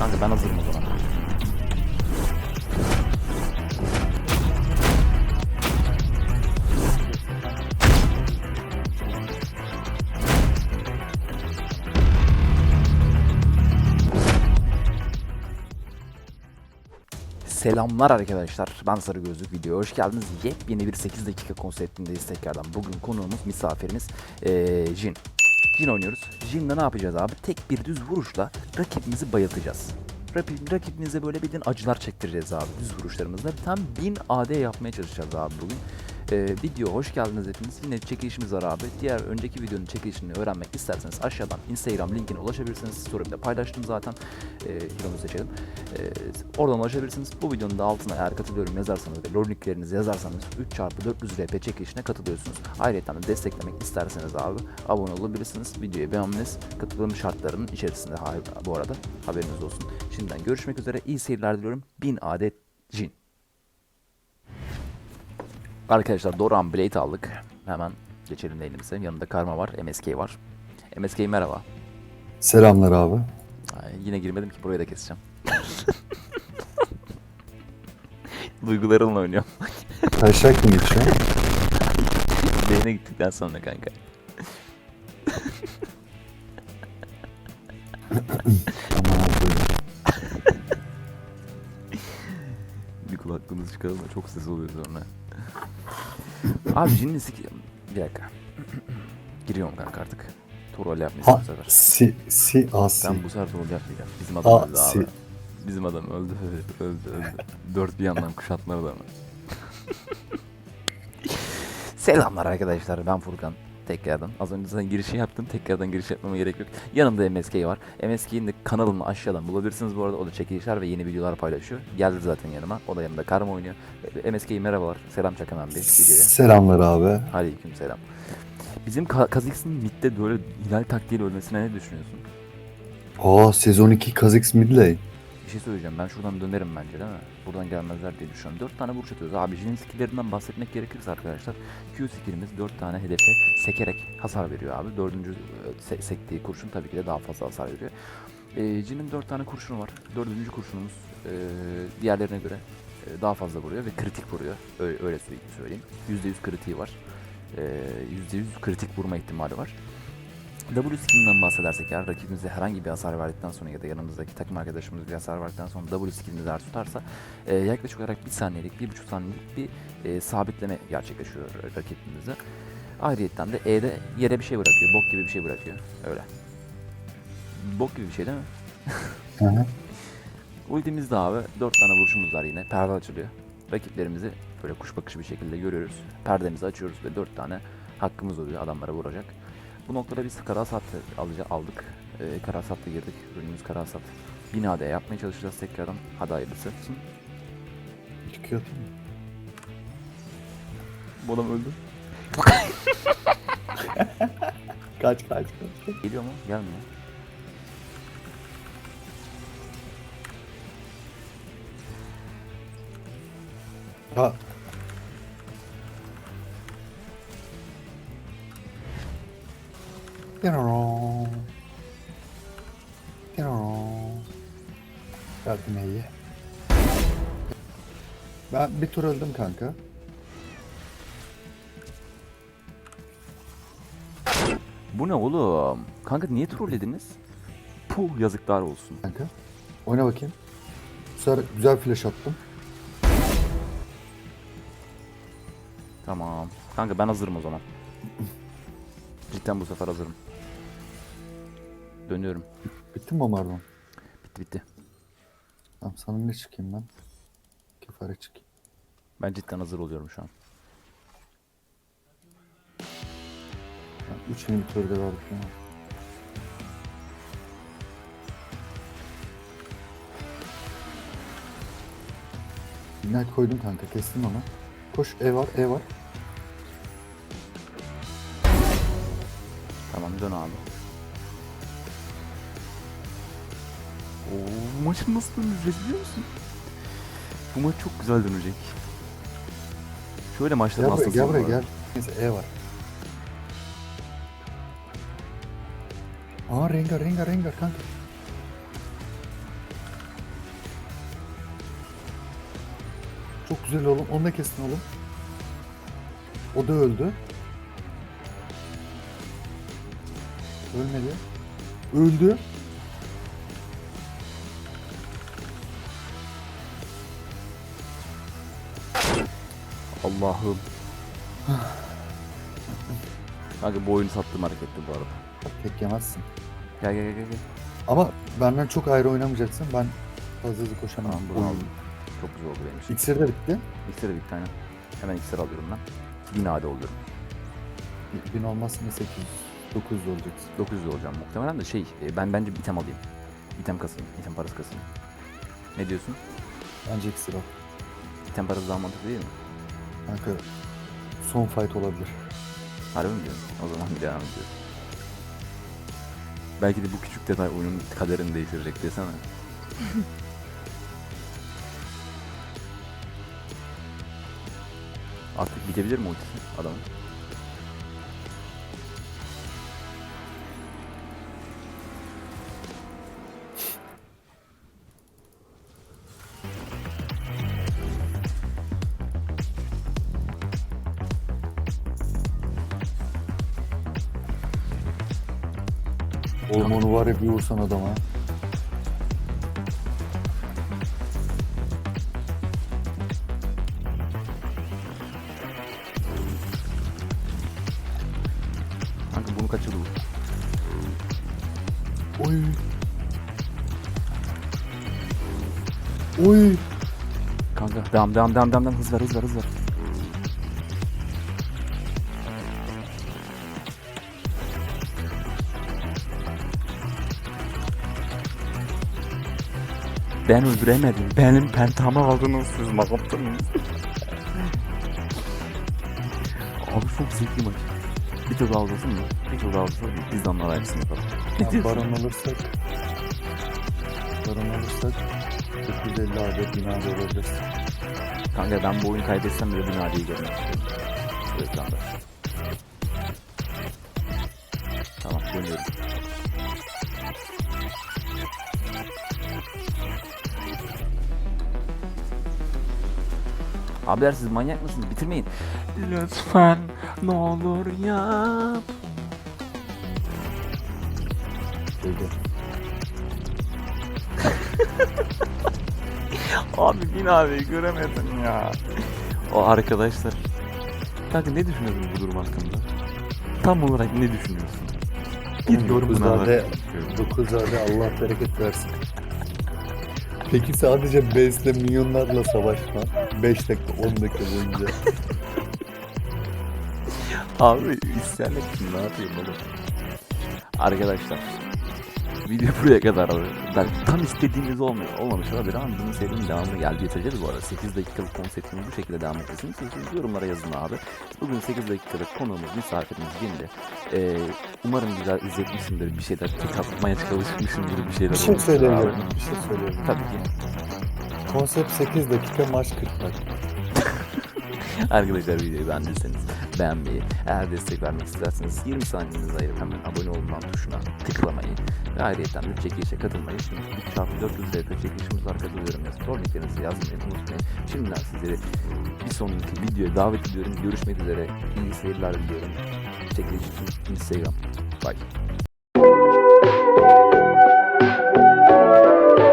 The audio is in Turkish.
Kanka ben hazırım o zaman. Selamlar arkadaşlar. Ben Sarı Gözlük videoya hoş geldiniz. Yepyeni bir 8 dakika konseptindeyiz tekrardan. Bugün konuğumuz, misafirimiz eee Jin. Jin oynuyoruz. Jin'de ne yapacağız abi? Tek bir düz vuruşla rakibimizi bayıltacağız. Rakip, rakibimize böyle bildiğin acılar çektireceğiz abi düz vuruşlarımızla. Tam 1000 AD yapmaya çalışacağız abi bugün. Ee, video hoş geldiniz hepiniz. Yine çekilişimiz var abi. Diğer önceki videonun çekilişini öğrenmek isterseniz aşağıdan Instagram linkine ulaşabilirsiniz. Story'imde paylaştım zaten. Ee, Hero'nu seçelim. Ee, oradan ulaşabilirsiniz. Bu videonun da altına eğer katılıyorum yazarsanız ve lol nicklerinizi yazarsanız 3 çarpı 400 RP çekilişine katılıyorsunuz. Ayrıca de desteklemek isterseniz abi abone olabilirsiniz. Videoyu beğenmeniz katılım şartlarının içerisinde bu arada haberiniz olsun. Şimdiden görüşmek üzere. İyi seyirler diliyorum. 1000 adet cin. Arkadaşlar Doran Blade aldık. Hemen geçelim elimize. Yanında Karma var, MSK var. MSK merhaba. Selamlar abi. Ay, yine girmedim ki burayı da keseceğim. Duygularımla oynuyorum. Taşak mı geçiyor? Beyne gittikten sonra kanka. Bir kulaklığımızı çıkaralım da çok ses oluyor sonra. Abi Jin'in sik... Bir dakika. Giriyorum kanka artık. Troll yapmayacağım Ha, bu sefer. si, si, asi. Ben bu sefer troll yapmayacağım. Bizim adam A, öldü si. abi. Bizim adam öldü, öldü, öldü. Dört bir yandan kuşatmalı adamı. Selamlar arkadaşlar, ben Furkan. Tekrardan. Az önce zaten girişi yaptım. Tekrardan giriş yapmama gerek yok. Yanımda MSK var. MSK'nin de kanalını aşağıdan bulabilirsiniz bu arada. O da çekilişler ve yeni videolar paylaşıyor. Geldi zaten yanıma. O da yanımda karma oynuyor. MSK'yi merhabalar. Selam çak hemen bir videoya. Selamlar abi. Aleyküm selam. Bizim Ka- Kazix'in midde böyle hilal taktiğiyle ölmesine ne düşünüyorsun? Aa sezon 2 Kha'Zix mid lane. Bir şey söyleyeceğim. Ben şuradan dönerim bence değil mi? Buradan gelmezler diye düşünüyorum. 4 tane vuruş atıyoruz. Abi Jin'in skillerinden bahsetmek gerekirse arkadaşlar. Q skillimiz 4 tane hedefe sekerek hasar veriyor abi. Dördüncü e, se- sektiği kurşun tabii ki de daha fazla hasar veriyor. E, Jin'in 4 tane kurşunu var. Dördüncü kurşunumuz e, diğerlerine göre e, daha fazla vuruyor ve kritik vuruyor. Öyle, öyle sö- söyleyeyim. %100 kritiği var. E, %100 kritik vurma ihtimali var. W skillinden bahsedersek eğer rakibimize herhangi bir hasar verdikten sonra ya da yanımızdaki takım arkadaşımız bir hasar verdikten sonra W skillimiz eğer tutarsa e, yaklaşık olarak bir saniyelik, bir buçuk saniyelik bir e, sabitleme gerçekleşiyor rakibimize. Ayrıyetten de E'de yere bir şey bırakıyor, bok gibi bir şey bırakıyor. Öyle. Bok gibi bir şey değil mi? Hı hı. Ultimizde abi 4 tane vuruşumuz var yine. Perde açılıyor. Rakiplerimizi böyle kuş bakışı bir şekilde görüyoruz. Perdemizi açıyoruz ve 4 tane hakkımız oluyor adamlara vuracak. Bu noktada biz kara hasat alıca, aldık. Ee, kara hasatla girdik. Ürünümüz kara hasat. Binada yapmaya çalışacağız tekrardan. Hadi hayırlısı. Çıkıyor bu adam öldü. Kaç kaç kaç. Geliyor mu? Gelmiyor. Ha. Yararoo. Verdim iyi. Ben bir tur öldüm kanka. Bu ne oğlum? Kanka niye trollediniz? Puh yazıklar olsun. Kanka. Oyna bakayım. Sefer güzel flash attım. Tamam. Kanka ben hazırım o zaman. Cidden bu sefer hazırım. Dönüyorum. Bitti mi Omardon? Bitti bitti. Tamam sana ne çıkayım ben? Kefare çıkayım. Ben cidden hazır oluyorum şu an. Ben 3 limitörde verdik ya. Ignite koydum kanka kestim onu. Koş E var E var. Tamam dön abi. Bu maçın nasıl döneceğiz biliyor musun? Bu maç çok güzel dönecek. Şöyle maçlar Gel buraya nasıl gel buraya gel. Neyse E var. Aa Rengar Rengar Rengar kanka. Çok güzel oğlum. Onu da kestin oğlum. O da öldü. Ölmedi. Öldü. Allah'ım. Kanka bu oyunu sattığım hareketti bu arada. Tek yemezsin. Gel gel gel gel. Ama benden çok ayrı oynamayacaksın. Ben fazla hızlı koşamam. Tamam bunu aldım. Çok güzel oldu benim için. İksir de bitti. İksir de bitti aynen. Hemen iksir alıyorum ben. 1000 AD oluyorum. 1000 olmazsa ne 800, 900 olacaksın. 900 olacağım muhtemelen de şey e, ben bence bir item alayım. İtem kasayım. İtem parası kasayım. Ne diyorsun? Bence iksir al. İtem parası daha mantıklı değil mi? Kanka son fight olabilir. Harbi mi diyorsun? O zaman devam ediyoruz. Belki de bu küçük detay oyunun kaderini değiştirecek desene. Artık bitebilir mi ultisi adamın? Onu var ya bir vursan adama. Kanka bunu kaçırdı bu. Oy. Oy. Kanka devam devam devam devam. hız ver hız ver hız ver. Ben öldüremedim. Benim pentamı aldınız siz ne yaptınız? Abi çok zevkli maç. Bir tur daha uzasın mı? Bir tur daha uzasın mı? Biz de onlar aynısını yapalım. Ne Ya diyorsun? baron alırsak Baron alırsak 950 adet binada olacağız. Kanka ben bu oyunu kaybetsem bile bu nadeyi görmek istiyorum. Bu ekranda. Tamam dönüyorum. Abiler siz manyak mısınız? Bitirmeyin. Lütfen ne olur yap. Öldü. Abi bin abiyi göremedim ya. O arkadaşlar. Kanka ne düşünüyorsun bu durum hakkında? Tam olarak ne düşünüyorsun? Bir yorum bak. dokuzlarda Allah bereket versin. Peki sadece base'le milyonlarla savaşma 5 dakika 10 dakika boyunca. Abi isyan ettim ne yapayım oğlum. Arkadaşlar video buraya kadar ben tam istediğimiz olmuyor olmamış olabilir ama bunun serinin devamını geldi getireceğiz bu arada 8 dakikalık konseptini bu şekilde devam etmesini istiyorsanız yorumlara yazın abi bugün 8 dakikalık konuğumuz misafirimiz Cindi ee, umarım güzel izletmişsindir bir şeyler tek atmaya çalışmışımdır bir şeyler bir şey söyleyebilirim. Bir şey söyleyebilirim. tabii ki Konsept 8 dakika maç 40 dakika. Arkadaşlar videoyu beğendiyseniz beğenmeyi, eğer destek vermek isterseniz 20 saniyenizi ayırıp hemen abone olman tuşuna tıklamayı ve ayrıca de çekilişe katılmayı 3 çarpı 400 dakika çekilişimiz var katılıyorum yazıp örneklerinizi yazmayı unutmayın. Şimdiden sizleri bir sonraki videoya davet ediyorum. Görüşmek üzere. İyi seyirler diliyorum. Çekiliş için Instagram. Bye.